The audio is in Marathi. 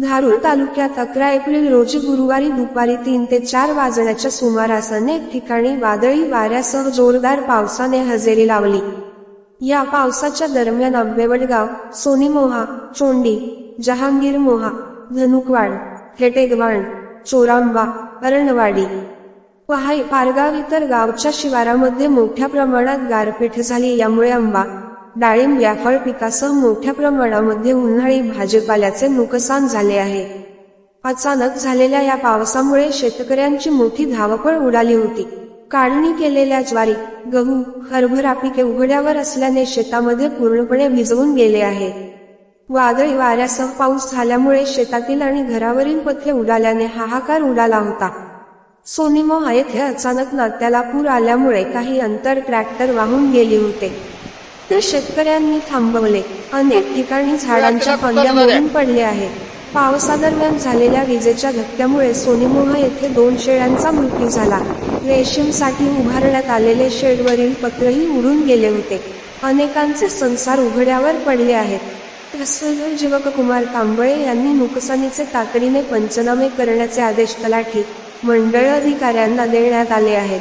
धारूर तालुक्यात अकरा एप्रिल रोजी गुरुवारी दुपारी तीन ते चार वाजण्याच्या सुमारास अनेक ठिकाणी वादळी वाऱ्यासह जोरदार पावसाने हजेरी लावली. या पावसाच्या दरम्यान आंबेवडगाव सोनीमोहा चोंडी जहांगीर मोहा धनुकवाड हेटेगवाण चोरांबा अरणवाडी. पहाई पारगाव इतर गावच्या शिवारामध्ये मोठ्या प्रमाणात गारपीट झाली यामुळे आंबा डाळिंब या फळ पिकासह मोठ्या प्रमाणामध्ये उन्हाळी भाजीपाल्याचे नुकसान झाले आहे. अचानक झालेल्या या पावसामुळे शेतकऱ्यांची मोठी धावपळ उडाली होती. काढणी केलेल्या ज्वारी गहू हरभरा पिके उघड्यावर असल्याने शेतामध्ये पूर्णपणे भिजवून गेले आहे. वादळी वाऱ्यासह पाऊस झाल्यामुळे शेतातील आणि घरावरील पत्रे उडाल्याने हाहाकार उडाला होता. सोनीमोहा येथे अचानक नात्याला पूर आल्यामुळे काही अंतर ट्रॅक्टर वाहून गेले होते. ते शेतकऱ्यांनी थांबवले. अनेक ठिकाणी झाडांच्या फांद्या मोडून पडले आहेत. पावसादरम्यान झालेल्या विजेच्या धक्क्यामुळे सोनीमोहा येथे दोन शेळ्यांचा मृत्यू झाला. रेशीमसाठी उभारण्यात आलेले शेडवरील पत्रही उडून गेले होते. अनेकांचे संसार उघड्यावर पडले आहेत. तहसीलदार जीवककुमार कांबळे यांनी नुकसानीचे तातडीने पंचनामे करण्याचे आदेश तलाठी मंडळ अधिकाऱ्यांना देण्यात आले आहेत.